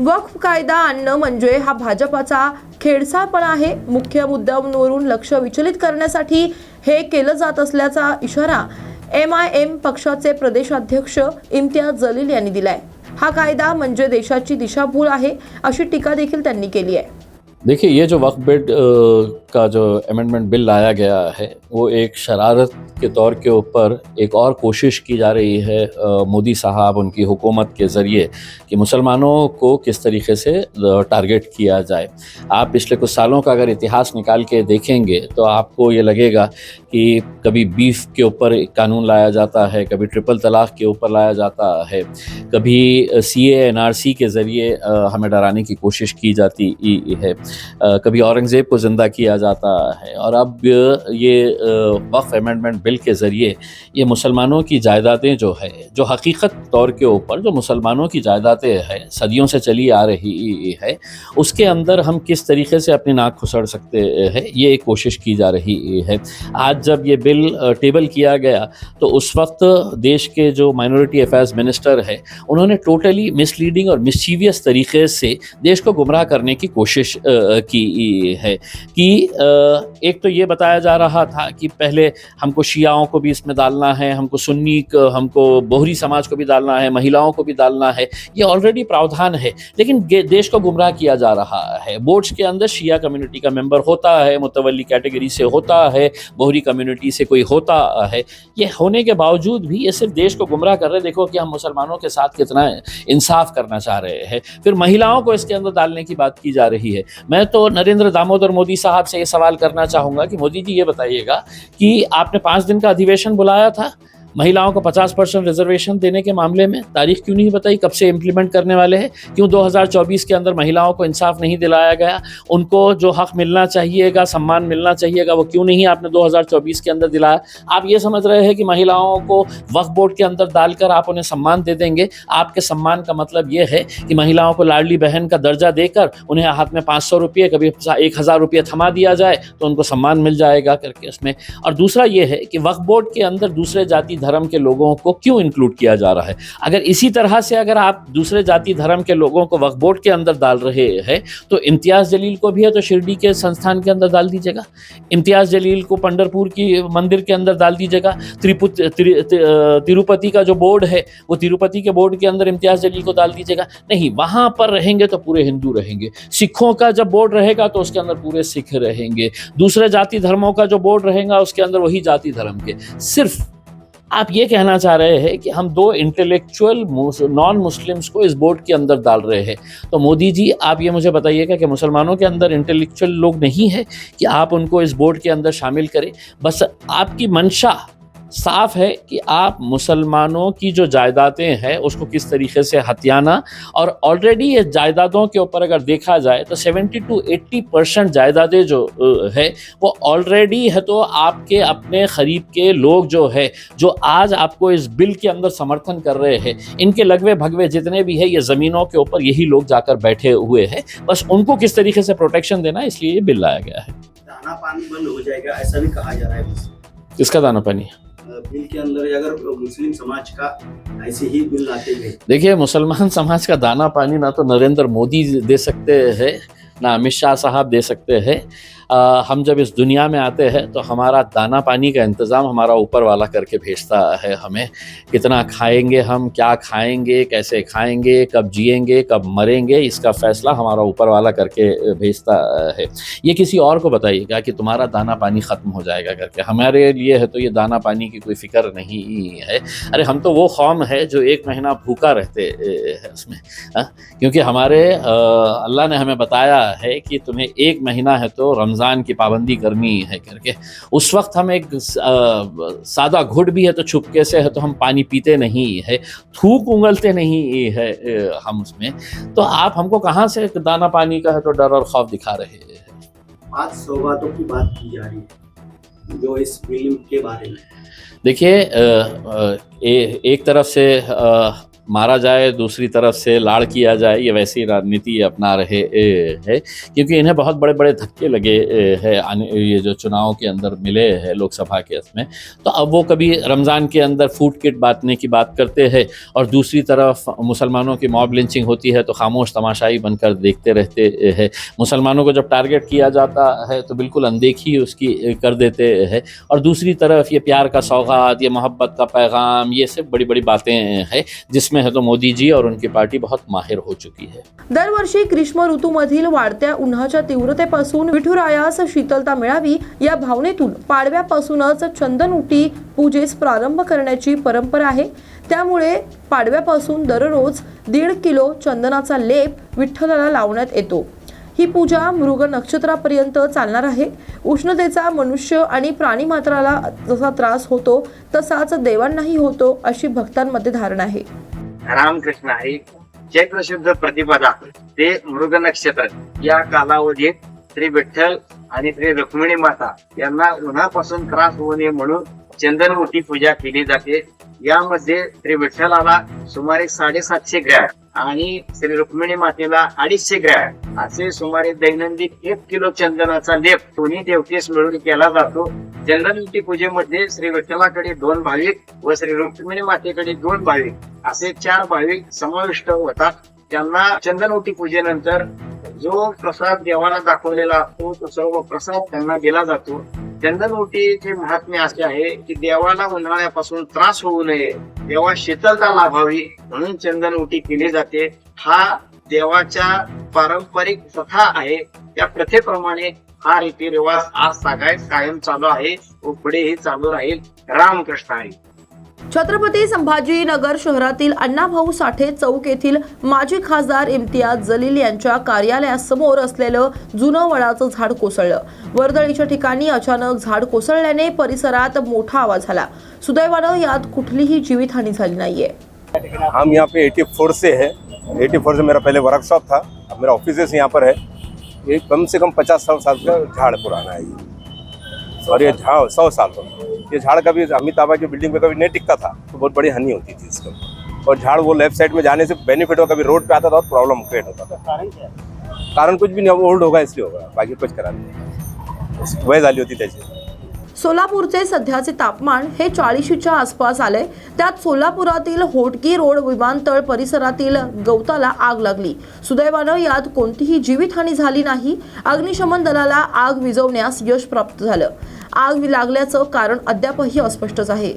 वक्फ कायदा आणणं म्हणजे हा भाजपाचा पण आहे. मुख्य मुद्द्यांवरून लक्ष विचलित करण्यासाठी हे केलं जात असल्याचा इशारा एम आय एम पक्षाचे प्रदेशाध्यक्ष इम्तियाज जलील यांनी दिलाय. हा कायदा म्हणजे देशाची दिशाभूल आहे अशी टीका देखील त्यांनी केली आहे. देखिए ये जो वक्फ बिड का जो अमेंडमेंट बिल लाया गया है, वो एक शरारत के तौर के ऊपर एक और कोशिश की जा रही है मोदी साहब उनकी हुकूमत के ज़रिए कि मुसलमानों को किस तरीके से टारगेट किया जाए। आप पिछले कुछ सालों का अगर इतिहास निकाल के देखेंगे तो आपको ये लगेगा कि कभी बीफ के ऊपर कानून लाया जाता है, कभी ट्रिपल तलाक के ऊपर लाया जाता है, कभी सी एन आर सी के ज़रिए हमें डराने की कोशिश की जाती है। कभी औरंगज़ेब को ज़िंदा किया जाता है। और अब ये वक्फ अमेंडमेंट बिल के ज़रिए ये मुसलमानों की जायदादें जो है, जो हकीकत तौर के ऊपर जो मुसलमानों की जायदादें हैं, सदियों से चली आ रही है, उसके अंदर हम किस तरीके से अपनी नाक खुसड़ सकते हैं, ये एक कोशिश की जा रही है। आज जब ये बिल टेबल किया गया तो उस वक्त देश के जो माइनॉरिटी अफेयर्स मिनिस्टर है, उन्होंने टोटली मिसलीडिंग और मिसचीवियस तरीके से देश को गुमराह करने की कोशिश की है, कि एक तो ये बताया जा रहा था कि पहले हमको शियाओं को भी इसमें डालना है, हमको सुन्नी हमको बोहरी समाज को भी डालना है, महिलाओं को भी डालना है, ये ऑलरेडी प्रावधान है। लेकिन देश को गुमराह किया जा रहा है। बोर्ड्स के अंदर शिया कम्युनिटी का मेंबर होता है मुतवली कैटेगरी से होता है, बोहरी कम्युनिटी से कोई होता है। ये होने के बावजूद भी ये सिर्फ़ देश को गुमराह कर रहे देखो कि हम मुसलमानों के साथ कितना इंसाफ करना चाह रहे हैं। फिर महिलाओं को इसके अंदर डालने की बात की जा रही है। मैं तो नरेंद्र दामोदर मोदी साहब से ये सवाल करना चाहूँगा कि मोदी जी ये बताइएगा कि आपने पाँच दिन का अधिवेशन बुलाया था महिलाओं को 50 परसेंट रिजर्वेशन देने के मामले में तारीख क्यों नहीं बताई? कब से इम्प्लीमेंट करने वाले हैं? क्यों 2024 के अंदर महिलाओं को इंसाफ नहीं दिलाया गया? उनको जो हक मिलना चाहिएगा, सम्मान मिलना चाहिएगा, वो क्यों नहीं आपने 2024 के अंदर दिलाया? आप ये समझ रहे हैं कि महिलाओं को वक्फ बोर्ड के अंदर डालकर आप उन्हें सम्मान दे देंगे। आपके सम्मान का मतलब ये है कि महिलाओं को लाडली बहन का दर्जा देकर उन्हें हाथ में पाँच सौ रुपये, कभी एक हज़ार रुपये थमा दिया जाए तो उनको सम्मान मिल जाएगा करके उसमें। और दूसरा ये है कि वक्फ बोर्ड के अंदर दूसरे जाति धर्म के लोगों को क्यों इंक्लूड किया जा रहा है? अगर इसी तरह से अगर आप दूसरे जाति धर्म के लोगों को वक्फ बोर्ड के अंदर डाल रहे हैं तो इम्तियाज़ जलील को भी है तो शिरडी के संस्थान के अंदर डाल दीजिएगा। इम्तियाज़ जलील को पंडरपुर की मंदिर के अंदर डाल दीजिएगा। त्रिपुत, तिर- तिरुपति का जो बोर्ड है, वो तिरुपति के बोर्ड के अंदर इम्तियाज़ जलील को डाल दीजिएगा। नहीं, वहाँ पर रहेंगे तो पूरे हिंदू रहेंगे। सिखों का जब बोर्ड रहेगा तो उसके अंदर पूरे सिख रहेंगे। दूसरे जाति धर्मों का जो बोर्ड रहेगा, उसके अंदर वही जाति धर्म के। सिर्फ़ आप ये कहना चाह रहे हैं कि हम दो इंटेलेक्चुअल नॉन मुस्लिम्स को इस बोर्ड के अंदर डाल रहे हैं। तो मोदी जी, आप ये मुझे बताइएगा कि मुसलमानों के अंदर इंटेलेक्चुअल लोग नहीं है कि आप उनको इस बोर्ड के अंदर शामिल करें। बस आपकी मंशा साफ़ है कि आप मुसलमानों की जो जायदादें हैं उसको किस तरीके से हथियाना और ऑलरेडी ये जायदादों के ऊपर अगर देखा जाए तो 70 टू 80 परसेंट जायदादें जो है वो ऑलरेडी है तो आपके अपने खरीब के लोग जो है जो आज आपको इस बिल के अंदर समर्थन कर रहे हैं इनके लगवे भगवे जितने भी है ये ज़मीनों के ऊपर यही लोग जाकर बैठे हुए हैं बस उनको किस तरीके से प्रोटेक्शन देना इसलिए ये बिल लाया गया है दाना पानी बंद हो जाएगा ऐसा भी कहा जा रहा है। इसका दाना पानी अ, बिल के अंदर अगर मुस्लिम समाज का ऐसे ही बिल लाते गए देखिए, मुसलमान समाज का दाना पानी ना तो नरेंद्र मोदी दे सकते हैं, ना अमित शाह साहब दे सकते हैं। आ, हम जब इस दुनिया में आते हैं तो हमारा दाना पानी का इंतज़ाम हमारा ऊपर वाला करके भेजता है हमें। कितना खाएँगे हम क्या खाएँगे कैसे खाएँगे कब जिएँगे कब मरेंगे इसका फ़ैसला हमारा ऊपर वाला करके भेजता है। ये किसी और को बताइएगा कि तुम्हारा दाना पानी ख़त्म हो जाएगा करके। हमारे लिए है तो ये दाना पानी की कोई फ़िक्र नहीं है। अरे हम तो वो कौम है जो एक महीना भूखा रहते हैं उसमें हाँ? क्योंकि हमारे अल्लाह ने हमें बताया है कि तुम्हें एक महीना है तो रमज़ान की पाबंदी करनी है करके। उस वक्त हम एक सादा घुट भी है तो छुपके से है तो हम पानी पीते नहीं है थूक उंगलते नहीं है हम उसमें। तो आप हमको कहाँ से दाना पानी का है तो डर और खौफ दिखा रहे हैं? पाँच सौगातों की बात की जा रही है जो इस बिल के बारे में। देखिए एक तरफ़ से अ, मारा जाए, दूसरी तरफ़ से लाड़ किया जाए, ये वैसी राजनीति अपना रहे है। क्योंकि इन्हें बहुत बड़े बड़े धक्के लगे है ये जो चुनाव के अंदर मिले हैं, लोकसभा के इसमें। तो अब वो कभी रमज़ान के अंदर फ़ूड किट बांटने की बात करते हैं और दूसरी तरफ़ मुसलमानों की मॉब लिंचिंग होती है तो खामोश तमाशाई बनकर देखते रहते हैं। मुसलमानों को जब टारगेट किया जाता है तो बिल्कुल अनदेखी उसकी कर देते हैं। और दूसरी तरफ़ ये प्यार का सौगात, ये मोहब्बत का पैगाम, ये सब बड़ी बड़ी बातें हैं, जिसमें है तो मोदी जी और उनकी पार्टी बहुत माहिर हो चुकी है। दरवर्षी ग्रीष्म ऋतूमधील वाढत्या उन्हाच्या तीव्रतेपासून विठुरायास शीतलता मिळावी या भावनेतून पाडव्यापासूनच चंदन उटी पूजेस प्रारंभ करण्याची परंपरा आहे. त्यामुळे पाडव्यापासून दररोज दीड किलो चंदनाचा लेप विठ्ठलाला लावण्यात येतो. ही पूजा मृग नक्षत्रापर्यंत चालणार आहे. उष्णतेचा मनुष्य आणि प्राणी मात्राला जसा त्रास होतो तसाच देवांनाही होतो अशी भक्तांमध्ये धारणा आहे. रामकृष्ण हरी चैत्र शुद्ध प्रतिपदा ते मृग नक्षत्र या कालावधीत श्री विठ्ठल आणि श्री रुक्मिणी माता यांना उन्हापासून त्रास होऊ नये म्हणून चंदनमूर्ती पूजा केली जाते. यामध्ये श्री विठ्ठलाला सुमारे साडेसातशे ग्रॅम आणि श्री रुक्मिणी मातेला अडीचशे ग्रॅम. असे सुमारे दैनंदिन एक किलो चंदनाचा लेप दोन्ही देवतेस मिळून केला जातो. चंदनमुटी पूजेमध्ये श्री विठ्ठलाकडे दोन भाविक व श्री रुक्मिणी मातेकडे दोन भाविक. असे चार भाविक समाविष्ट होतात. त्यांना चंदनवटी पूजेनंतर जो प्रसाद देवाला दाखवलेला असतो तो सर्व प्रसाद त्यांना दिला जातो. चंदनवटीचे महात्म्य असे आहे की देवाला उन्हाळ्यापासून त्रास होऊ नये देवा शीतलता लाभावी म्हणून चंदनवटी केली जाते. हा देवाच्या पारंपरिक प्रथा आहे. त्या प्रथेप्रमाणे हा रीतिरिवाज आज सगळ्यात कायम चालू आहे. व पुढेही चालू राहील. रामकृष्ण आहे छत्रपती संभाजीनगर शहरातील अण्णाभाऊ साठे चौक येथील माजी खासदार इम्तियाज जलील यांच्या कार्यालयासमोर असलेलं जुनं वडाचं झाड कोसळलं. वर्दळीच्या ठिकाणी अचानक झाड कोसळल्याने परिसरात मोठा आवाज झाला सुदैवानं यात कुठलीही जीवितहानी झाली नाहीये. हम यहाँ पे 84 से है. 84 से मेरा पहले वर्कशॉप था. अब मेरा ऑफिस यहाँ पर है. ये कम से कम 50 साल साल का झाड़ पुराना है ये। और ये झाड़ सौ साल हो का ये झाड़ कभी अमिताभा की बिल्डिंग पे कभी नहीं टिकता था तो बहुत बड़ी हानि होती थी इसका और झाड़ वो लेफ्ट साइड में जाने से बेनिफिट हो कभी रोड पे आता था और प्रॉब्लम क्रिएट होता था। कारण कुछ भी नहीं ओल्ड होगा इसलिए होगा बाकी कुछ करा नाही। वय झाली होती त्याची। सोलापूरचे सध्याचे तापमान हे चाळीशीच्या आसपास आले. त्यात सोलापुरातील होटगी रोड विमानतळ परिसरातील गवताला आग लागली. सुदैवानं यात कोणतीही जीवितहानी झाली नाही. अग्निशमन दलाला आग विझवण्यास यश प्राप्त झालं. आग लागल्याचं कारण अद्यापही अस्पष्टच आहे.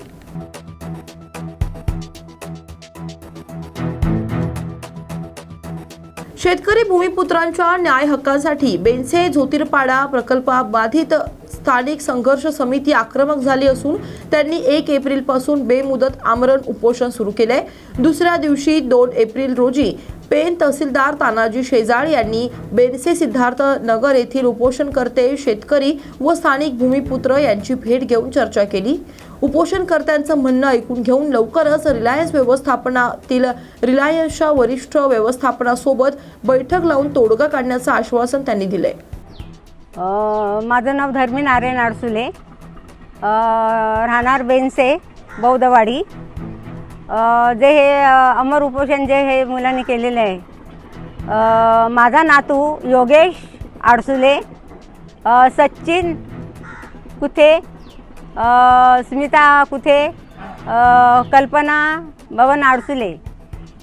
शेतकरी भूमिपुत्रांच्या न्याय हक्कांसाठी बेनसे प्रकल्प बाधित स्थानिक संघर्ष समिती आक्रमक झाली असून त्यांनी एक एप्रिलपासून बेमुदत आमरण उपोषण सुरू केले दुसऱ्या दिवशी दोन एप्रिल रोजी पेन तहसीलदार तानाजी शेजाळ यांनी बेनसे सिद्धार्थ नगर येथील उपोषणकर्ते शेतकरी व स्थानिक भूमिपुत्र यांची भेट घेऊन चर्चा केली. उपोषणकर्त्यांचं म्हणणं ऐकून घेऊन लवकरच रिलायन्स व्यवस्थापनातील रिलायन्सच्या वरिष्ठ व्यवस्थापनासोबत बैठक लावून तोडगा काढण्याचं आश्वासन त्यांनी दिले आहे माझं नाव धर्मी नारायण आडसुले. राहणार बेनसे बौद्धवाडी. जे हे अमर उपोषण जे हे मुलांनी केलेलं आहे. माझा नातू योगेश आडसुले सचिन कुथे स्मिता कुथे कल्पना भवन आडसुले.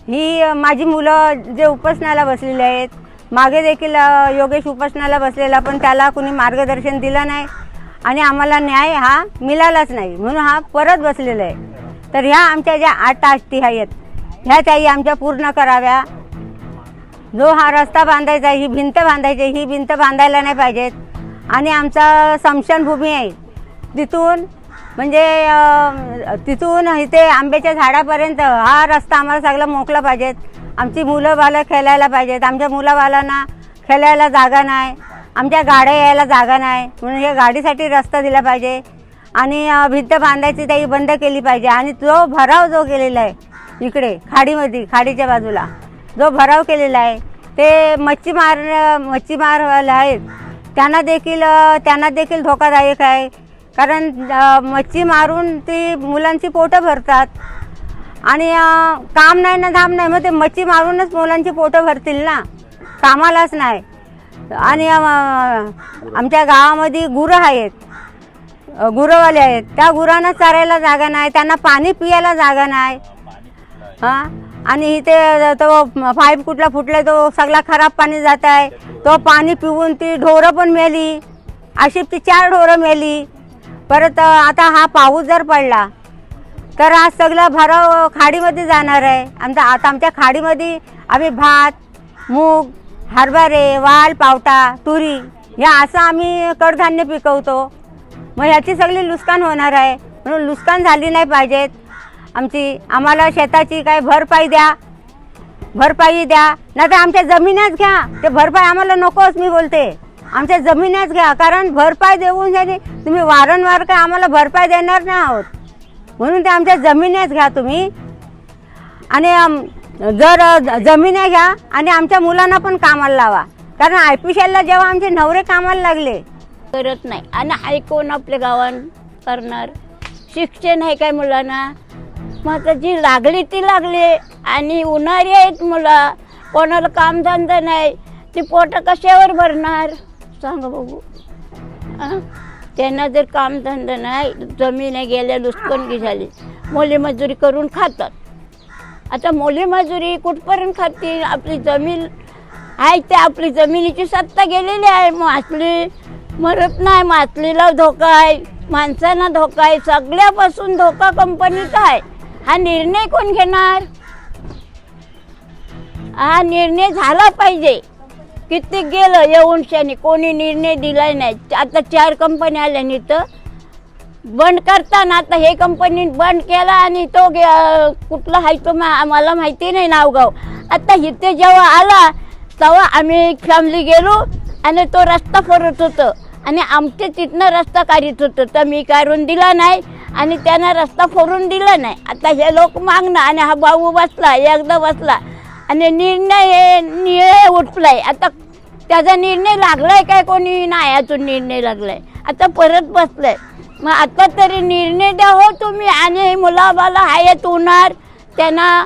ही माझी मुलं जे उपासनाला बसलेली आहेत मागे देखील योगेश उपासनाला बसलेला पण त्याला कुणी मार्गदर्शन दिलं नाही. आणि आम्हाला न्याय हा मिळालाच नाही. म्हणून हा परत बसलेला आहे. तर ह्या आमच्या ज्या आठ आष्टी आहेत ह्या त्याही आमच्या पूर्ण कराव्या. जो हा रस्ता बांधायचा आहे, ही भिंत बांधायची आहे, ही भिंत बांधायला नाही पाहिजेत. आणि आमचा समशनभूमी आहे. तिथून म्हणजे तिथून इथे आंब्याच्या झाडापर्यंत हा रस्ता आम्हाला सगळा मोकला पाहिजेत. आमची मुलं बालं खेळायला पाहिजेत. आमच्या मुलाबालांना खेळायला जागा नाही. आमच्या गाड्या यायला जागा नाही. म्हणून हे गाडीसाठी रस्ता दिला पाहिजे. आणि भिंत बांधायची त्याही बंद केली पाहिजे. आणि जो भराव जो केलेला आहे इकडे खाडीमध्ये खाडीच्या बाजूला जो भराव केलेला आहे ते मच्छीमार मच्छीमारवाले आहेत. त्यांना देखील त्यांना देखील धोकादायक आहे. कारण मच्छी मारून ती मुलांची पोटं भरतात. आणि काम नाही ना धाम नाही मग ते मच्छी मारूनच मुलांची पोटं भरतील ना. कामालाच नाही. आणि आमच्या गावामध्ये गुरं आहेत. गुरंवाले आहेत. त्या गुरांना चरायला जागा नाही त्यांना पाणी पियाला जागा नाही. हां? आणि इथे तो पाईप कुठला फुटला तो सगळा खराब पाणी जात आहे. तो पाणी पिऊन ती ढोरं पण मेली. अशी ती चार ढोरं मेली. परत आता हा पाऊस जर पडला तर आज सगळं भराव खाडीमध्ये जाणार आहे. आमचा आता आमच्या खाडीमध्ये आम्ही भात मूग हरभरे वाल पावटा तुरी या असं आम्ही कडधान्य पिकवतो. मग ह्याची सगळी नुकसान होणार आहे. म्हणून नुकसान झाली नाही पाहिजेत. आमची आम्हाला शेताची काय भरपाई द्या. भरपाई द्या. नाही तर आमच्या जमीनच घ्या. ते भरपाई आम्हाला नकोच मी बोलते. आमच्या जमीनच घ्या. कारण भरपाई देऊन तुम्ही वारंवार काय आम्हाला भरपाई देणार नाही आहोत. म्हणून ते आमच्या जमिन्याच घ्या तुम्ही. आणि जर जमीन घ्या आणि आमच्या मुलांना पण कामाला लावा. कारण आय पी जेव्हा आमचे नवरे कामाला लागले. करत नाही. आणि ऐकून आपल्या गावात करणार? शिक्षण आहे काय मुलांना? मग आता जी लागली ती लागली. आणि उन्हाळी आहेत मुलं. कोणाला कामधंदा नाही. ती पोटं कशावर भरणार? सांगा बघू. हां त्यांना जर कामधंदा नाही जमीन गेल्या लुस्कणगी झाली मोली मजुरी करून खातात. आता मोली मजुरी कुठपर्यंत खातील आपली जमीन आहे ते आपली जमिनीची सत्ता गेलेली आहे. माचली मरत नाही माचलीला धोका आहे. माणसांना धोका आहे. सगळ्यापासून धोका कंपनीचा आहे. हा निर्णय कोण घेणार? हा निर्णय झाला पाहिजे. किती गेलं येऊन कोणी निर्णय दिलाय नाही. आता चार कंपन्या आल्या तर बंद करताना आता हे कंपनी बंद केला आणि तो गे- कुठला आहे तो मा- मला माहिती नाही नावगाव. आता इथे जेव्हा आला तेव्हा आम्ही फॅमिली गेलो आणि तो रस्ता फरत होतं. आणि आमच्या तिथनं रस्ता काढत होतं. तर मी काढून दिला नाही आणि त्यांना रस्ता फोडून दिला नाही. आता हे लोक मागणं आणि हा भाऊ बसला एकदा बसला. आणि निर्णय हे निर्णय उठलाय. आता त्याचा निर्णय लागलाय काय कोणी? नाही अजून निर्णय लागलाय. आता परत बसलाय. मग आता तरी निर्णय द्या हो तुम्ही. आणि मुलाबाला आहेत होणार. त्यांना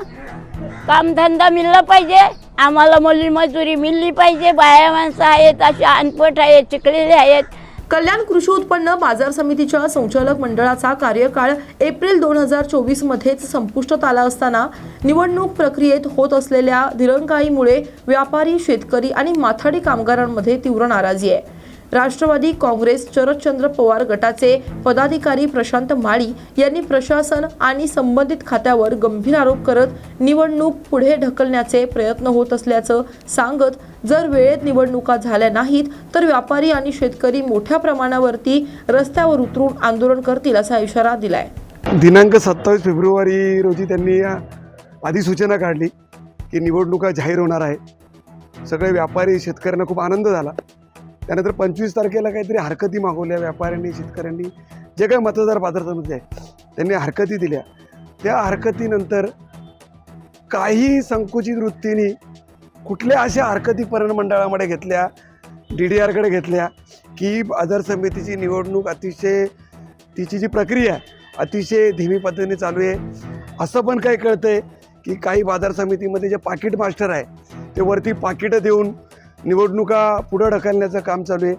कामधंदा मिळला पाहिजे. आम्हाला मुली मजुरी मिळली पाहिजे. बाया माणसं आहेत अशा अनपट आहेत चिखलेले आहेत. कल्याण कृषी उत्पन्न बाजार समितीच्या संचालक मंडळाचा कार्यकाळ एप्रिल दोन हजार चोवीस मध्येच संपुष्टात आला असताना निवडणूक प्रक्रियेत होत असलेल्या दिरंगाईमुळे व्यापारी शेतकरी आणि माथाडी कामगारांमध्ये तीव्र नाराजी आहे. राष्ट्रवादी काँग्रेस शरदचंद्र पवार गटाचे पदाधिकारी प्रशांत माळी यांनी प्रशासन आणि संबंधित खात्यावर गंभीर आरोप करत निवडणूक पुढे ढकलण्याचे प्रयत्न होत असल्याचं सांगत जर वेळेत निवडणुका झाल्या नाहीत तर व्यापारी आणि शेतकरी मोठ्या प्रमाणावरती रस्त्यावर उतरून आंदोलन करतील असा इशारा दिलाय. दिनांक सत्तावीस फेब्रुवारी रोजी त्यांनी अधिसूचना काढली की निवडणुका जाहीर होणार आहे सगळे व्यापारी शेतकऱ्यांना खूप आनंद झाला. त्यानंतर पंचवीस तारखेला काहीतरी हरकती मागवल्या व्यापाऱ्यांनी शेतकऱ्यांनी. जे काही मतदार पात्रतेमध्ये आहे त्यांनी हरकती दिल्या. त्या हरकतीनंतर काही संकुचित वृत्तीने कुठल्या अशा हरकती मंडळामध्ये घेतल्या डी डी आरकडे घेतल्या की बाजार समितीची निवडणूक अतिशय तिची जी प्रक्रिया आहे अतिशय धीमी पद्धतीने चालू आहे. असं पण काही कळतं आहे की काही बाजार समितीमध्ये जे पाकिट मास्टर आहे ते वरती पाकिटं देऊन निवडणुका पुढं ढकलण्याचं काम चालू आहे.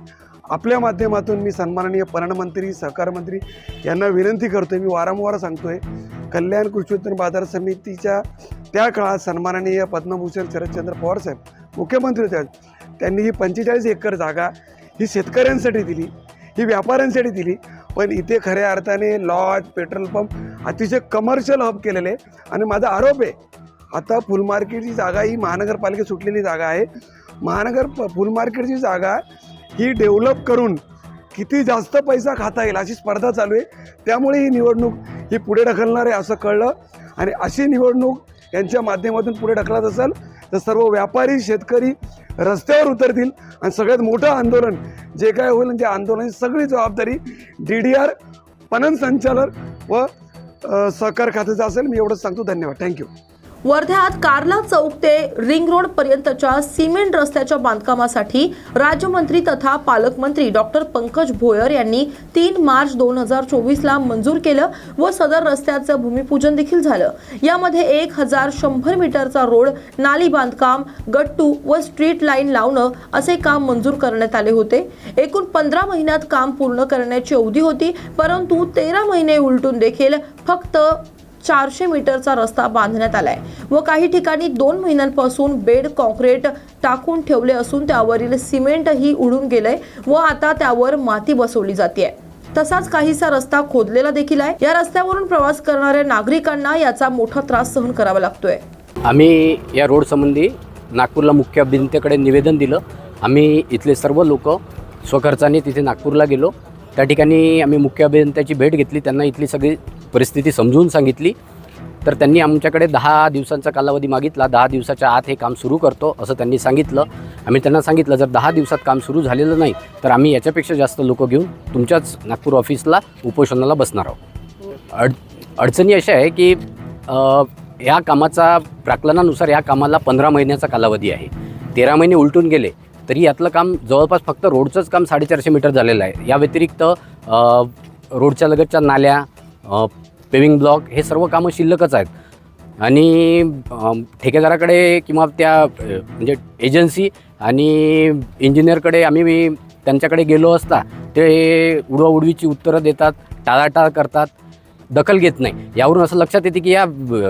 आपल्या माध्यमातून मी सन्माननीय पर्यावरणमंत्री सहकार मंत्री यांना विनंती करतो आहे मी वारंवार सांगतो आहे कल्याण कृषी उत्पन्न बाजार समितीच्या त्या काळात सन्माननीय पद्मभूषण शरदचंद्र पवार साहेब मुख्यमंत्री होते त्यांनी ही पंचेचाळीस एकर जागा ही शेतकऱ्यांसाठी दिली ही व्यापाऱ्यांसाठी दिली. पण इथे खऱ्या अर्थाने लॉज पेट्रोल पंप अतिशय कमर्शियल हब केलेले आहे. आणि माझा आरोप आहे आता फुल मार्केटची जागा ही महानगरपालिकेत सुटलेली जागा आहे. महानगर प- फुल मार्केटची जागा ही डेव्हलप करून किती जास्त पैसा खाता येईल अशी स्पर्धा चालू आहे. त्यामुळे ही निवडणूक ही पुढे ढकलणार आहे असं कळलं. आणि अशी निवडणूक यांच्या माध्यमातून पुढे ढकलत असेल तर सर्व व्यापारी शेतकरी रस्त्यावर उतरतील आणि सगळ्यात मोठं आंदोलन जे काय होईल त्या आंदोलनाची सगळी जबाबदारी डी डी आर पणन संचालक व सहकार खात्याचं असेल. मी एवढंच सांगतो. धन्यवाद. थँक्यू वर्ध्यात कार्ला चौक ते रिंग रोड पर्यंतच्या सिमेंट रस्त्याच्या बांधकामासाठी राज्यमंत्री तथा पालकमंत्री डॉक्टर पंकज भोयर यांनी तीन मार्च दोन हजार चोवीसला मंजूर केलं व सदर रस्त्याचं भूमिपूजन देखील झालं. यामध्ये एक हजार शंभर मीटरचा रोड नाली बांधकाम गट्टू व स्ट्रीट लाईन लावणं असे काम मंजूर करण्यात आले होते. एकूण पंधरा महिन्यात काम पूर्ण करण्याची अवधी होती परंतु तेरा महिने उलटून देखील फक्त चारशे मीटरचा रस्ता बांधण्यात आलाय व काही ठिकाणी दोन महिन्यांपासून बेड कॉन्क्रीट टाकून ठेवले असून त्यावरील सिमेंटही उडून गेलंय व आता त्यावर माती बसवली जाते तसाच काहीसा रस्ता खोदलेला देखील आहे. या रस्त्यावरून प्रवास करणाऱ्या नागरिकांना याचा मोठा त्रास सहन करावा लागतोय. आम्ही या रोड संबंधी नागपूरला मुख्य अभियंत्याकडे निवेदन दिलं. आम्ही इथले सर्व लोक स्वखर्चाने तिथे नागपूरला गेलो. त्या ठिकाणी आम्ही मुख्य अभियंत्याची भेट घेतली त्यांना इथली सगळी परिस्थिती समजून सांगितली. तर त्यांनी आमच्याकडे दहा दिवसांचा कालावधी मागितला दहा दिवसाच्या आत हे काम सुरू करतो असं त्यांनी सांगितलं. आम्ही त्यांना सांगितलं जर दहा दिवसात काम सुरू झालेलं नाही तर आम्ही याच्यापेक्षा जास्त लोक घेऊन तुमच्याच नागपूर ऑफिसला उपोषणाला बसणार आहोत. अड अडचणी अशा आहे की या कामाचा प्राकलनानुसार या कामाला पंधरा महिन्याचा कालावधी आहे. तेरा महिने उलटून गेले तरी यातलं काम जवळपास फक्त रोडचंच काम साडेचारशे मीटर झालेलं आहे. या व्यतिरिक्त रोडच्या लगतच्या नाल्या पेविंग ब्लॉक हे सर्व कामं शिल्लकच आहेत. आणि ठेकेदाराकडे किंवा त्या म्हणजे एजन्सी आणि इंजिनियरकडे आम्ही त्यांच्याकडे गेलो असता ते उडवाउडवीची उत्तरं देतात टाळाटाळ करतात दखल घेत नाही. यावरून असं लक्षात येते की या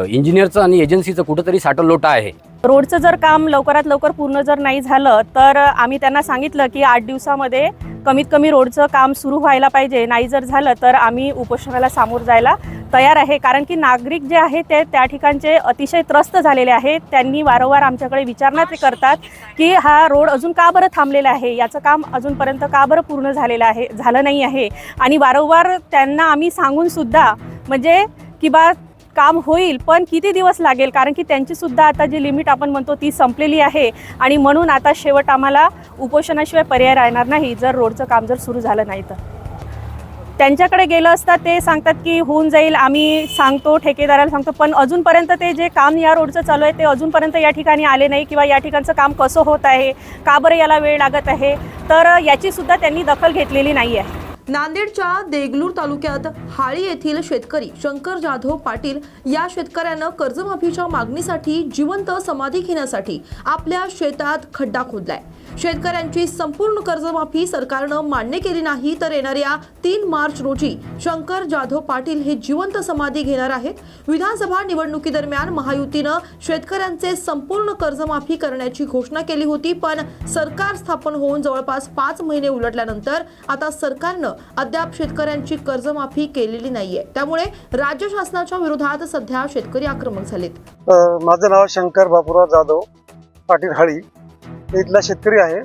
इंजिनियरचं आणि एजन्सीचं कुठंतरी साठं आहे. रोडचं जर काम लवकरात लवकर पूर्ण जर नाही झालं तर आम्ही त्यांना सांगितलं की आठ दिवसामध्ये कमीत कमी रोडचं काम सुरू व्हायला पाहिजे. नाही जर झालं तर आम्ही उपोषणाला सामोर जायला तयार आहे. कारण की नागरिक जे आहे ते त्या ठिकाणचे अतिशय त्रस्त झालेले आहेत. त्यांनी वारंवार आमच्याकडे विचारणा ते करतात की हा रोड अजून का बरं थांबलेला आहे? याचं काम अजूनपर्यंत का बरं पूर्ण झालेलं आहे? झालं नाही आहे. आणि वारंवार त्यांना आम्ही सांगूनसुद्धा म्हणजे की बा काम होईल पण किती दिवस लागेल? कारण की त्यांची सुद्धा आता जी लिमिट आपण म्हणतो ती संपलेली आहे आणि म्हणून आता शेवट आम्हाला उपोषणाशिवाय पर्याय राहणार नाही जर रोडचं काम जर सुरू झालं नाही तर. त्यांच्याकडे गेलं असता ते सांगतात की होऊन जाईल आम्ही सांगतो ठेकेदाराला सांगतो पण अजूनपर्यंत ते जे काम या रोडचं चालू आहे ते अजूनपर्यंत या ठिकाणी आले नाही किंवा या ठिकाणचं काम कसं होत आहे का बरं याला वेळ लागत आहे तर याची सुद्धा त्यांनी दखल घेतलेली नाही आहे. नांदेडच्या देगलूर तालुक्यात हाळी येथील शेतकरी शंकर जाधव पाटील या शेतकऱ्यानं कर्जमाफीच्या मागणीसाठी जिवंत समाधी घेण्यासाठी आपल्या शेतात खड्डा खोदलाय. शेतकऱ्यांची संपूर्ण कर्जमाफी सरकारनं मान्य केली नाही तर येणाऱ्या तीन मार्च रोजी शंकर जाधव पाटील हे जिवंत समाधी घेणार आहेत. विधानसभा निवडणुकीदरम्यान महायुतीनं शेतकऱ्यांचे संपूर्ण कर्जमाफी करण्याची घोषणा केली होती पण सरकार स्थापन होऊन जवळपास पाच महिने उलटल्यानंतर आता सरकारनं अद्याप शेतकऱ्यांची कर्जमाफी केलेली नाहीये. त्यामुळे राज्य शासनाच्या विरोधात सध्या शेतकरी आक्रमक झालेत. माझं नाव शंकर बापूराव जाधव पाटील हाळी. इथला शेतकरी आहे.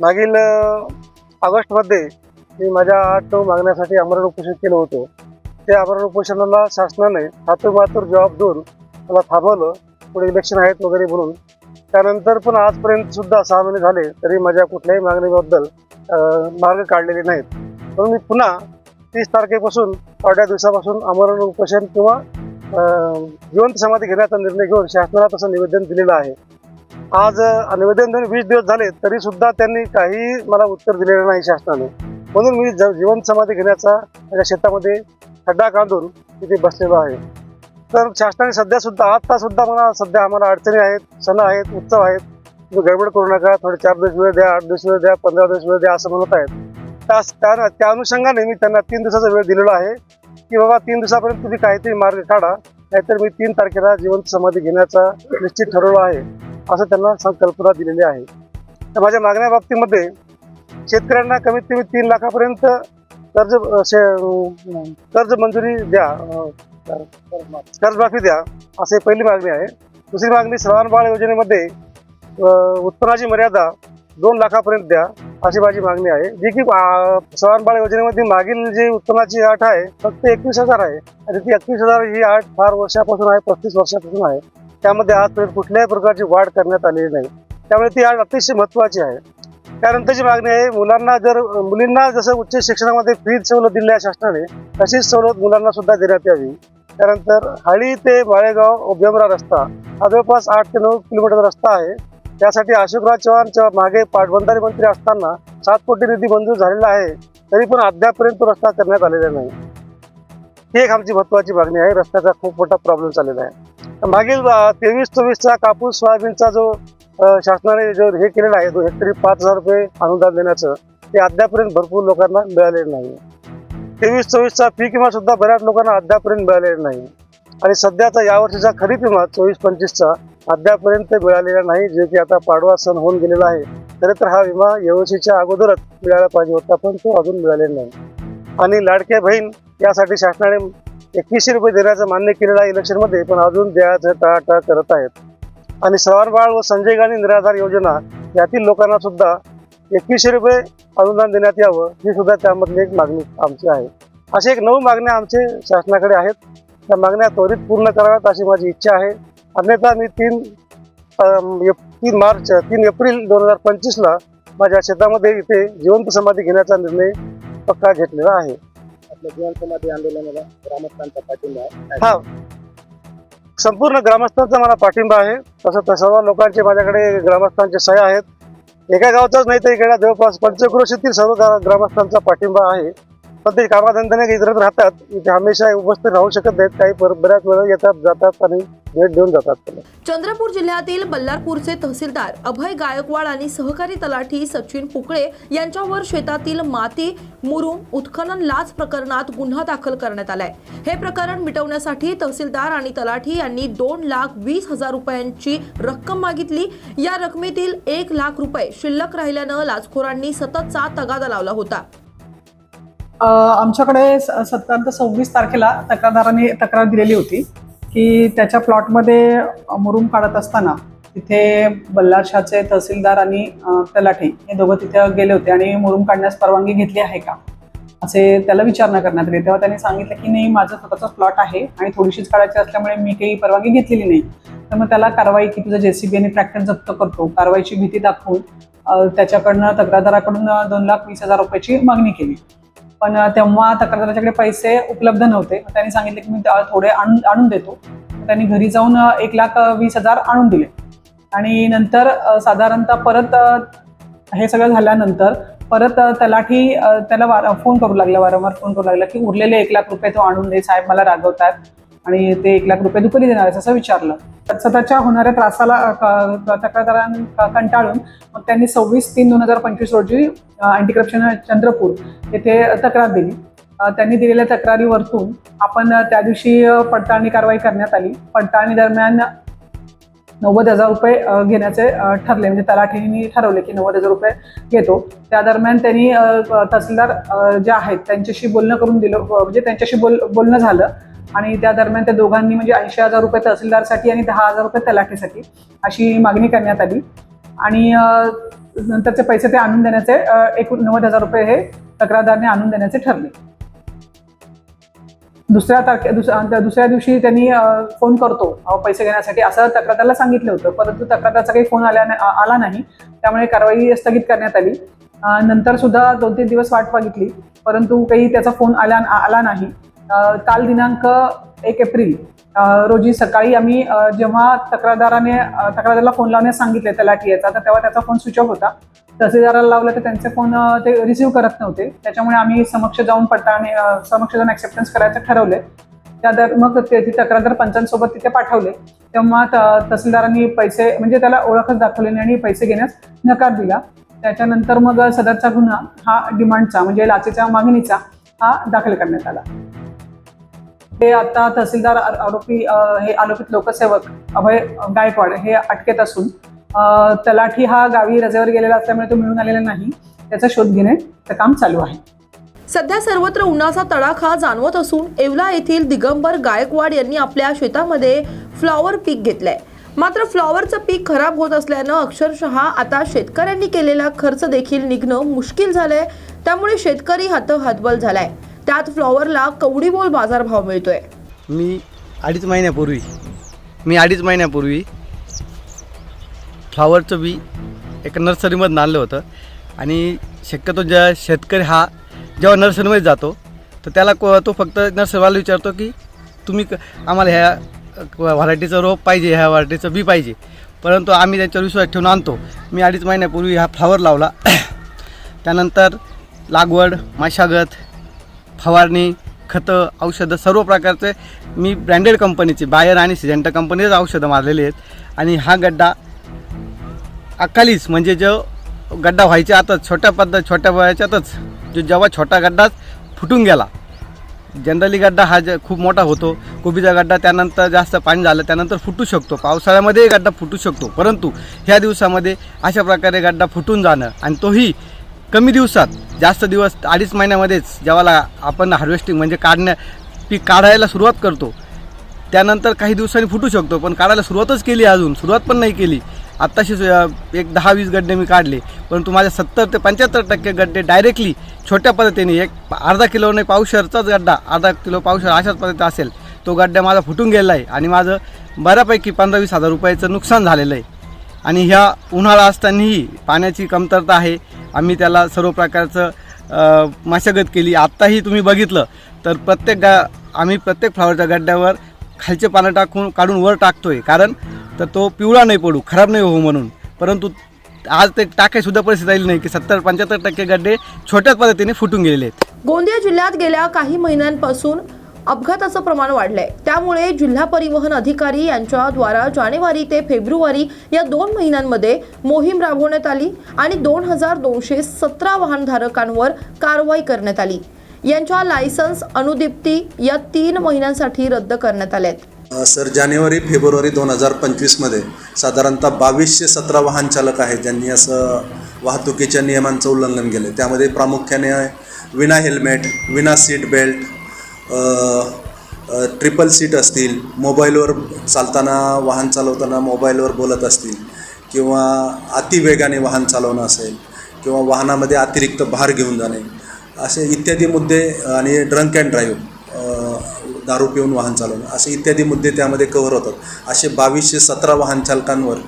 मागील ऑगस्टमध्ये मी माझ्या आठ मागण्यासाठी आमरण उपोषण केलं होतं. त्या आमरण उपोषणाला शासनाने हातोमातोर जबाब देऊन मला थांबवलं. पुढे इलेक्शन आहेत वगैरे म्हणून. त्यानंतर पण आजपर्यंत सुद्धा सहा महिने झाले तरी माझ्या कुठल्याही मागणीबद्दल मार्ग काढलेले नाहीत. म्हणून मी पुन्हा तीस तारखेपासून अर्ध्या दिवसापासून आमरण उपोषण किंवा जिवंत समाधी घेण्याचा निर्णय घेऊन शासनाला तसं निवेदन दिलेलं आहे. आज निवेदन देऊन वीस दिवस झाले तरी सुद्धा त्यांनी काही मला उत्तर दिलेलं नाही शासनाने. म्हणून मी ज- जीवन समाधी घेण्याचा माझ्या शेतामध्ये खड्डा काढून तिथे बसलेलो आहे. तर शासनाने सध्या सुद्धा आता सुद्धा मला सध्या आम्हाला अडचणी आहेत सण आहेत उत्सव आहेत. तुम्ही गडबड करू नका थोडे चार दिवस वेळ द्या आठ दिवस वेळ द्या पंधरा दिवस वेळ द्या असं म्हणत आहेत. त्या त्या- त्या अनुषंगाने मी त्यांना तीन दिवसाचा वेळ दिलेला आहे की बाबा तीन दिवसापर्यंत तुम्ही काहीतरी मार्ग काढा नाहीतर मी तीन तारखेला जीवन समाधी घेण्याचा निश्चित ठरवलं आहे. असं त्यांना संकल्पना दिलेली आहे. तर माझ्या मागण्या बाबतीमध्ये शेतकऱ्यांना कमीत कमी तीन लाखापर्यंत कर्ज शे कर्ज मंजुरी द्या कर्जमाफी द्या असे पहिली मागणी आहे. दुसरी मागणी श्रवण बाळ योजनेमध्ये उत्पन्नाची मर्यादा दोन लाखापर्यंत द्या अशी माझी मागणी आहे. जी की श्रवण बाळ योजनेमध्ये मागील जी उत्पन्नाची अट आहे फक्त एकवीस हजार आहे. आणि ती एकवीस हजार ही अट फार वर्षापासून आहे पस्तीस वर्षापासून आहे. त्यामध्ये आजपर्यंत कुठल्याही प्रकारची वाढ करण्यात आलेली नाही. त्यामुळे ती आज अतिशय महत्त्वाची आहे. त्यानंतरची मागणी आहे मुलांना जर मुलींना जसं उच्च शिक्षणामध्ये फी सवलत दिली आहे शासनाने तशीच सवलत मुलांना सुद्धा देण्यात यावी. त्यानंतर हळी ते माळेगाव बेमरा रस्ता हा जवळपास आठ ते नऊ किलोमीटर रस्ता आहे. त्यासाठी अशोकराज चव्हाणच्या मागे पाटबंधारे मंत्री असताना सात कोटी निधी मंजूर झालेला आहे तरी पण अद्यापपर्यंत तो रस्ता करण्यात आलेला नाही. ही एक आमची महत्वाची मागणी आहे. रस्त्याचा खूप मोठा प्रॉब्लेम चाललेला आहे. मागील तेवीस चोवीसचा कापूस सोयाबीनचा जो शासनाने जो हे केलेला आहे तो हेक्टरी पाच हजार रुपये अनुदान देण्याचं ते अद्यापर्यंत भरपूर लोकांना मिळालेलं नाही. तेवीस चोवीसचा पीक विमा सुद्धा बऱ्याच लोकांना अद्यापर्यंत मिळालेला नाही. आणि सध्याचा यावर्षीचा खरीप विमा चोवीस पंचवीसचा अद्यापर्यंत मिळालेला नाही जे की आता पाडवा सण होऊन गेलेला आहे. खरं तर हा विमा यावर्षीच्या अगोदरच मिळायला पाहिजे होता पण तो अजून मिळालेला नाही. आणि लाडक्या बहीण यासाठी शासनाने एकवीसशे रुपये देण्याचं मान्य केलेलं आहे इलेक्शनमध्ये पण अजून द्यायचं टाळाटाळ करत आहेत. आणि श्रवणबाळ व संजय गांधी निराधार योजना यातील लोकांना सुद्धा एकवीसशे रुपये अनुदान देण्यात यावं ही सुद्धा त्यामधली एक मागणी आमची आहे. असे एक नऊ मागण्या आमचे शासनाकडे आहेत. त्या मागण्या त्वरित पूर्ण कराव्यात अशी माझी इच्छा आहे. अन्यथा मी तीन तीन मार्च तीन एप्रिल दोन हजार पंचवीसला माझ्या शेतामध्ये इथे जिवंत समाधी घेण्याचा निर्णय पक्का घेतलेला आहे. आपल्या समाधी आंदोलनाला ग्रामस्थांचा पाठिंबा आहे. हा. संपूर्ण ग्रामस्थांचा मला पाठिंबा आहे. तसं तर सर्व लोकांचे माझ्याकडे ग्रामस्थांचे सह्या आहेत. एका गावचाच नाही तर इकडे जवळपास पंचक्रोशीतील सर्व ग्रामस्थांचा पाठिंबा आहे. ते कामाधंद्याने इतरत राहतात इथे हमेशा उपस्थित राहू शकत नाहीत. काही बऱ्याच वेळा येतात जातात आणि भेट देऊन जातात. चंद्रपूर जिल्ह्यातील बल्लारपूरचे तहसीलदार अभय गायकवाड आणि सहकारी तलाठी सचिन पुकळे यांच्यावर शेतातील माती मुरुम उत्खनन लाच प्रकरणात गुन्हा दाखल करण्यात आलाय. हे प्रकरण मिटवण्यासाठी तहसीलदार आणि तलाठी यांनी दोन लाख वीस हजार रुपयांची रक्कम मागितली. या रकमेतील एक लाख रुपये शिल्लक राहिल्यानं लाचखोरांनी सततचा तगादा लावला होता. आमच्याकडे स- सव्वीस तारखेला तक्रारदाराने तक्रार दिलेली होती की त्याच्या प्लॉटमध्ये मुरूम मुरुम काढत असताना तिथे बल्लारशाचे तहसीलदार आणि तलाठी हे दोघं तिथे गेले होते आणि मुरुम काढण्यास परवानगी घेतली आहे का? असे त्याला विचारणा करण्यात आली. तेव्हा त्यांनी सांगितलं की नाही माझा स्वतःचाच प्लॉट आहे आणि थोडीशीच काढायची असल्यामुळे मी काही परवानगी घेतलेली नाही. तर मग त्याला कारवाई की तुझं जेसीबी आणि ट्रॅक्टर जप्त करतो कारवाईची भीती दाखवून त्याच्याकडनं तक्रारदाराकडून दोन लाख वीस हजार रुपयाची मागणी केली. पण तेव्हा तक्रारदाराच्याकडे पैसे उपलब्ध नव्हते. त्यांनी सांगितले की मी थोडे आणून आणून देतो. त्यांनी घरी जाऊन एक लाख वीस हजार आणून दिले. आणि नंतर साधारणतः परत हे सगळं झाल्यानंतर परत तलाठी त्याला वार फोन करू लागला वारंवार फोन करू लागला की उरलेले एक लाख रुपये तो आणून दे साहेब मला रागवतात आणि ते एक लाख रुपये तू देणार असं विचारलं. तर स्वतःच्या होणाऱ्या त्रासाला तक्रारदारां कंटाळून मग त्यांनी सव्वीस तीन दोन हजार पंचवीस रोजी अँटी करप्शन चंद्रपूर येथे तक्रार दिली. त्यांनी दिलेल्या तक्रारीवरतून आपण त्या दिवशी पडताळणी कारवाई करण्यात आली. पडताळणी दरम्यान नव्वद हजार रुपये घेण्याचे ठरले. म्हणजे तलाठींनी ठरवले की नव्वद हजार रुपये घेतो. त्या दरम्यान त्यांनी तहसीलदार जे आहेत त्यांच्याशी बोलणं करून दिलं. म्हणजे त्यांच्याशी बोल बोलणं झालं. आणि त्या दरम्यान त्या दोघांनी म्हणजे ऐंशी हजार रुपये तहसीलदारसाठी आणि दहा हजार रुपये तलाठीसाठी अशी मागणी करण्यात आली. आणि नंतरचे पैसे ते आणून देण्याचे एकूण नव्वद हजार रुपये हे तक्रारदारने आणून देण्याचे ठरले. दुसऱ्या तारखे दुसऱ्या दुसऱ्या दिवशी त्यांनी फोन करतो पैसे घेण्यासाठी. असं तक्रारदारला सांगितलं होतं परंतु तक्रारदारचा काही फोन आल्या आला नाही. त्यामुळे कारवाई स्थगित करण्यात आली. नंतर सुद्धा दोन तीन दिवस वाट बघितली परंतु काही त्याचा फोन आला आला नाही. काल दिनांक एक एप्रिल. रोजी सकाळी आम्ही जेव्हा तक्रारदाराने तक्रारदाराला फोन लावण्यास सांगितले तलाठी याचा तर तेव्हा त्याचा फोन स्विच ऑफ होता. तहसीलदाराला लावलं तर त्यांचे फोन ते रिसिव्ह करत नव्हते. त्याच्यामुळे आम्ही समक्ष जाऊन पडताळणी समक्ष जाऊन ॲक्सेप्टन्स करायचं ठरवले त्या दर मग ते ती तक्रारदार पंचांसोबत तिथे पाठवले. तेव्हा त- तहसीलदारांनी पैसे म्हणजे त्याला ओळखच दाखवली नाही आणि पैसे घेण्यास नकार दिला. त्याच्यानंतर मग सदरचा गुन्हा हा डिमांडचा म्हणजे लाचेच्या मागणीचा हा दाखल करण्यात आला. हे आता तहसीलदार आरोपी हे आरोपित लोकसेवक अभय गायकवाड हे अटकेत असून तलाठी हा गावी रजेवर गेलेला असल्यामुळे तो मिळून आलेला नाही. त्याचा शोध घेण्याचं काम चालू आहे. सध्या सर्वत्र उन्हाचा तडाखा जाणवत असून येवला येथील दिगंबर गायकवाड यांनी आपल्या शेतामध्ये फ्लॉवर पीक घेतलंय. मात्र फ्लॉवरचं पीक खराब होत असल्यानं अक्षरशः आता शेतकऱ्यांनी केलेला खर्च देखील निघणं मुश्किल झालंय. त्यामुळे शेतकरी हात हतबल झालाय. त्यात फ्लॉवरला कवडीमोल बाजारभाव मिळतोय. मी अडीच महिन्यापूर्वी मी अडीच महिन्यापूर्वी फ्लॉवरचं बी एका नर्सरीमधून आणलं होतं. आणि शक्यतो ज्या शेतकरी हा जेव्हा नर्सरीमध्ये जातो तर त्याला को तो फक्त नर्सरीवाला विचारतो की तुम्ही क- आम्हाला ह्या व्हरायटीचं रोप पाहिजे ह्या व्हरायटीचं बी पाहिजे. परंतु आम्ही त्यांच्यावर विश्वास ठेवून आणतो. मी अडीच महिन्यापूर्वी हा फ्लावर लावला. त्यानंतर लागवड मशागत फवारणी खतं औषधं सर्व प्रकारचे मी ब्रँडेड कंपनीचे बायर आणि सिजेंटा कंपनीचे औषधं मारलेली आहेत. आणि हा गड्डा अकालीच म्हणजे जो गड्डा व्हायच्या आतच छोट्या पद्धत छोट्या वयाच्यातच जो जेव्हा छोटा गड्डाच फुटून गेला. जनरली गड्डा हा ज खूप मोठा होतो. कोबीचा गड्डा त्यानंतर जास्त पाणी झालं त्यानंतर फुटू शकतो. पावसाळ्यामध्येही गड्डा फुटू शकतो. परंतु ह्या दिवसामध्ये अशा प्रकारे गड्डा फुटून जाणं आणि तोही कमी दिवसात जास्त दिवस अडीच महिन्यामध्येच जेव्हा आपण हार्वेस्टिंग म्हणजे काढण्या पीक काढायला सुरुवात करतो. त्यानंतर काही दिवसांनी फुटू शकतो पण काढायला सुरुवातच केली अजून सुरुवात पण नाही केली. आत्ताशी सु- एक दहा वीस गड्डे मी काढले परंतु माझ्या सत्तर ते पंच्याहत्तर टक्के गड्डे डायरेक्टली छोट्या पद्धतीने एक अर्धा किलो नाही पावशरचाच गड्डा अर्धा किलो पावशर अशाच पद्धती असेल तो गड्डा माझा फुटून गेला आहे आणि माझं बऱ्यापैकी पंधरा वीस हजार रुपयाचं नुकसान झालेलं आहे. आणि ह्या उन्हाळा असतानाही पाण्याची कमतरता आहे आम्ही त्याला सर्व प्रकारचं मशागत केली. आत्ताही तुम्ही बघितलं तर प्रत्येक गा आम्ही प्रत्येक फ्लावरच्या गड्ड्यावर खालचे पानं टाकून काढून वर टाकतो आहे कारण तर तो पिवळा नाही पडू खराब नाही हो म्हणून. परंतु आज ते टाकायसुद्धा परिस्थिती राहिली नाही की सत्तर पंच्याहत्तर टक्के गड्डे छोट्याच पद्धतीने फुटून गेलेले आहेत. गोंदिया जिल्ह्यात गेल्या काही महिन्यांपासून अपघाताचं प्रमाण वाढलंय. त्यामुळे जिल्हा परिवहन अधिकारी यांच्याद्वारा जानेवारी ते फेब्रुवारी या दोन महिन्यांमध्ये मोहीम राबवण्यात आली आणि दोन हजार दोनशे सतरा वाहनधारकांवर कारवाई करण्यात आली. यांच्या लायसन्स अनुदिप्ती या तीन महिन्यांसाठी रद्द करण्यात आल्यात. सर जानेवारी फेब्रुवारी दोन हजार पंचवीसमध्ये साधारणतः बावीसशे सतरा वाहन चालक आहेत ज्यांनी असं वाहतुकीच्या नियमांचं उल्लंघन केलं. त्यामध्ये प्रामुख्याने विना हेल्मेट विना सीट बेल्ट ट्रिपल सीट असतील मोबाईलवर चालताना वाहन चालवताना मोबाईलवर बोलत असतील किंवा अतिवेगाने वाहन चालवणं असेल किंवा वाहनामध्ये अतिरिक्त भार घेऊन जाणे असे इत्यादी मुद्दे आणि ड्रंक अँड ड्राईव्ह दारू पिऊन वाहन चालवणं असे इत्यादी मुद्दे त्यामध्ये कव्हर होतात. असे बावीसशे सतरा वाहन चालकांवर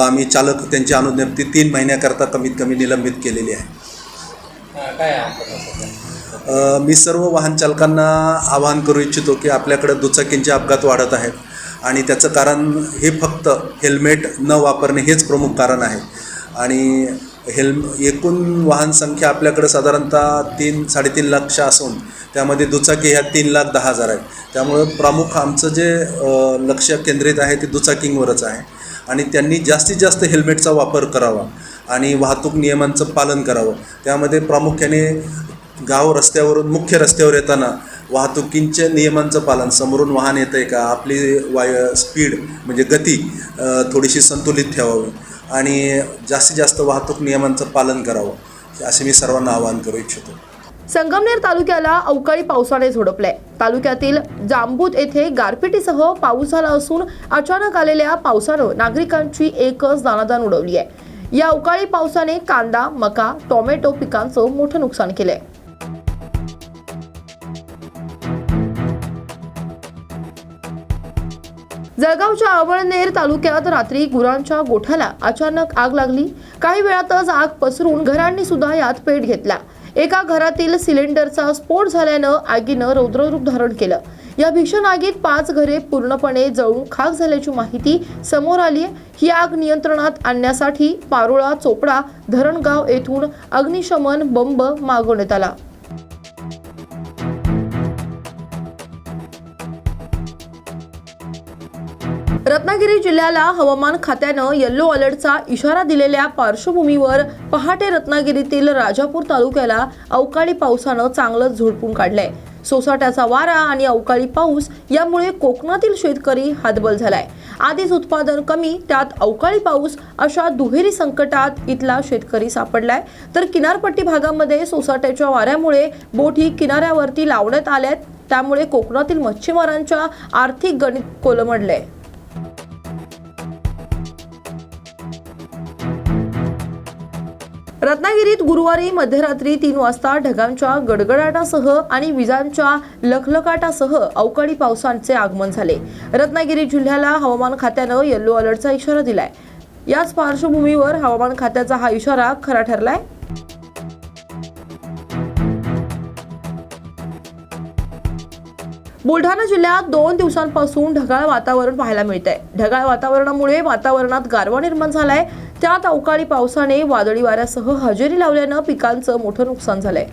आम्ही चालक त्यांची अनुज्ञप्ती तीन महिन्याकरता कमीत कमी निलंबित केलेली आहे. काय मी सर्व वाहन चालकांना आवाहन करू इच्छितो की आपल्याकडे दुचाकींचे अपघात वाढत आहेत. आणि त्याचं कारण हे फक्त हेल्मेट न वापरणे हेच प्रमुख कारण आहे. आणि हेल्म एकूण वाहन संख्या आपल्याकडे साधारणतः तीन साडेतीन लाख असून त्यामध्ये दुचाकी ह्या तीन लाख दहा हजार आहेत. त्यामुळे प्रमुख आमचं जे लक्ष केंद्रित आहे ते दुचाकींवरच आहे. आणि त्यांनी जास्तीत जास्त हेल्मेटचा वापर करावा आणि वाहतूक नियमांचं पालन करावं. त्यामध्ये प्रामुख्याने गाव रस्त्यावरून मुख्य रस्त्यावर येताना वाहतुकींच्या नियमांचं पालन. समोरून वाहन येतं आहे का? आपली वाय स्पीड म्हणजे गती थोडीशी संतुलित ठेवावी आणि जास्तीत जास्त वाहतूक नियमांचं पालन करावं असे मी सर्वांना आवाहन करू इच्छितो. संगमनेर तालुक्याला अवकाळी पावसाने झोडपलंय. तालुक्यातील जांबूत येथे गारपिटीसह पाऊस झाला असून अचानक आलेल्या पावसानं नागरिकांची एकच दानादान उडवली आहे. या अवकाळी पावसाने कांदा मका टोमॅटो पिकांचं मोठं नुकसान केलंय. जळगावच्या आवळनेर तालुक्यात रात्री गुरांच्या गोठ्याला अचानक आग लागली. काही वेळातच आग पसरून घरांनी सुद्धा यात पेट घेतला. एका घरातील सिलेंडरचा स्फोट झाल्यानं आगीनं रौद्ररूप धारण केलं. या भीषण आगीत पाच घरे पूर्णपणे जळून खाक झाल्याची माहिती समोर आली आहे ही आग नियंत्रणात आणण्यासाठी पारोळा चोपडा धरणगाव येथून अग्निशमन बंब मागवण्यात आला. रत्नागिरी जिल्ह्याला हवामान खात्यानं येल्लो अलर्टचा इशारा दिलेल्या पार्श्वभूमीवर पहाटे रत्नागिरीतील राजापूर तालुक्याला अवकाळी पावसानं चांगलंच झोडपून काढलंय. सोसाट्याचा वारा आणि अवकाळी पाऊस यामुळे कोकणातील शेतकरी हातबल झालाय. आधीच उत्पादन कमी त्यात अवकाळी पाऊस अशा दुहेरी संकटात इथला शेतकरी सापडलाय. तर किनारपट्टी भागामध्ये सोसाट्याच्या वाऱ्यामुळे बोटी किनाऱ्यावरती लावण्यात आल्यात. त्यामुळे कोकणातील मच्छीमारांच्या आर्थिक गणित कोलमडलंय. रत्नागिरीत गुरुवारी मध्यरात्री तीन वाजता ढगांच्या गडगडाटासह आणि विजांच्या लखलकाटासह अवकाळी पावसाचे आगमन झाले. रत्नागिरी जिल्ह्याला हवामान खात्यानं येल्लो अलर्टचा इशारा दिलाय. याच पार्श्वभूमीवर हवामान खात्याचा हा इशारा खरा ठरलाय. बुलढाणा जिल्ह्यात दोन दिवसांपासून ढगाळ वातावरण पाहायला मिळत आहे ढगाळ वातावरणामुळे वातावरणात गारवा निर्माण झालाय. त्यात अवकाळी पावसाने वादळी वाऱ्यासह हजेरी लावल्यानं पिकांचं मोठं नुकसान झालंय.